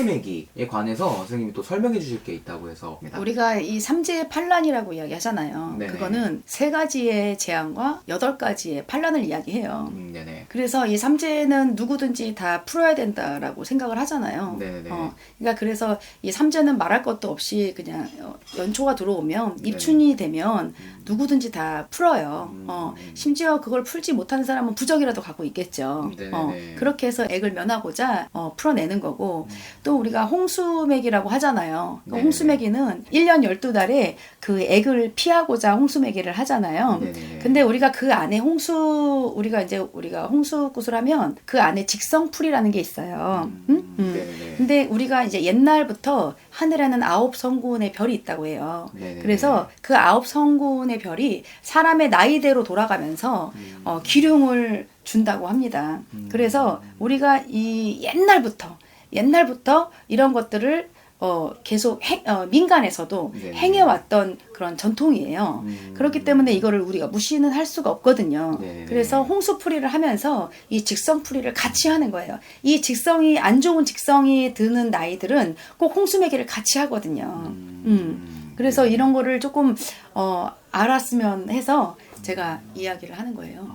홍수매기에 관해서 선생님이 또 설명해 주실 게 있다고 해서 우리가 이 삼재 반란이라고 이야기하잖아요. 네네. 그거는 세 가지의 재앙과 여덟 가지의 반란을 이야기해요. 음, 네네. 그래서 이 삼재는 누구든지 다 풀어야 된다라고 생각을 하잖아요. 네네네. 어, 그러니까 그래서 이 삼재는 말할 것도 없이 그냥 어, 연초가 들어오면 입춘이 되면 누구든지 다 풀어요. 음. 어, 심지어 그걸 풀지 못하는 사람은 부적이라도 갖고 있겠죠. 어, 그렇게 해서 액을 면하고자 어, 풀어내는 거고 음. 또 우리가 홍수매기라고 하잖아요. 그 네네. 홍수매기는 1년 12달에 그 액을 피하고자 홍수매기를 하잖아요. 네네네. 근데 우리가 그 안에 홍수 우리가 이제 우리가 홍 수굿을 하면 그 안에 직성풀이라는 게 있어요. 음? 음. 네네네. 근데 우리가 이제 옛날부터 하늘에는 아홉 성군의 별이 있다고 해요. 네네네. 그래서 그 아홉 성군의 별이 사람의 나이대로 돌아가면서 음. 어, 기륭을 준다고 합니다. 그래서 우리가 이 옛날부터 옛날부터 이런 것들을 어, 계속 행- 어, 민간에서도 네네. 행해왔던 그런 전통이에요. 음. 그렇기 때문에 이거를 우리가 무시는 할 수가 없거든요. 네네. 그래서 홍수풀이를 하면서 이 직성풀이를 같이 하는 거예요. 이 직성이 안 좋은 직성이 드는 나이들은 꼭 홍수매기를 같이 하거든요. 음. 그래서 이런 거를 조금 어, 알았으면 해서 제가 이야기를 하는 거예요.